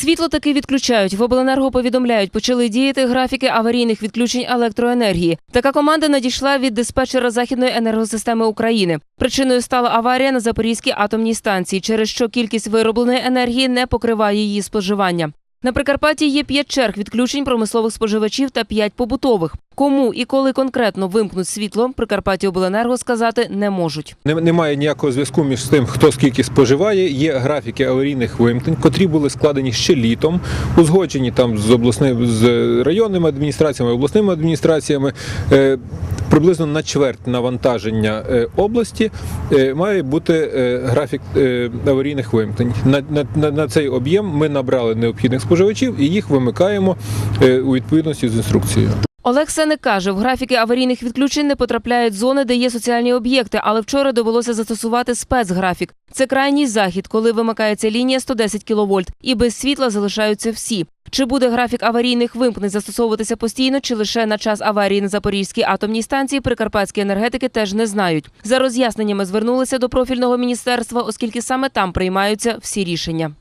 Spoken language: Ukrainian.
Світло таки відключають. В обленерго повідомляють, почали діяти графіки аварійних відключень електроенергії. Така команда надійшла від диспетчера західної енергосистеми України. Причиною стала аварія на Запорізькій атомній станції, через що кількість виробленої енергії не покриває її споживання. На Прикарпатті є п'ять черг відключень промислових споживачів та п'ять побутових. Кому і коли конкретно вимкнуть світло, Прикарпатті обленерго сказати не можуть. Немає ніякого зв'язку між тим, хто скільки споживає. Є графіки аварійних вимкнень, котрі були складені ще літом, узгоджені там з обласними з районними адміністраціями, обласними адміністраціями. Е, Приблизно на чверть навантаження е, області е, має бути графік аварійних вимкнень. На, на, на, цей об'єм ми набрали необхідних споживачів і їх вимикаємо у відповідності з інструкцією. Олег Сеник каже, в графіки аварійних відключень не потрапляють зони, де є соціальні об'єкти, але вчора довелося застосувати спецграфік. Це крайній захід, коли вимикається лінія 110 кВт, і без світла залишаються всі. Чи буде графік аварійних вимкнень застосовуватися постійно, чи лише на час аварії на Запорізькій атомній станції прикарпатські енергетики теж не знають. За роз'ясненнями звернулися до профільного міністерства, оскільки саме там приймаються всі рішення.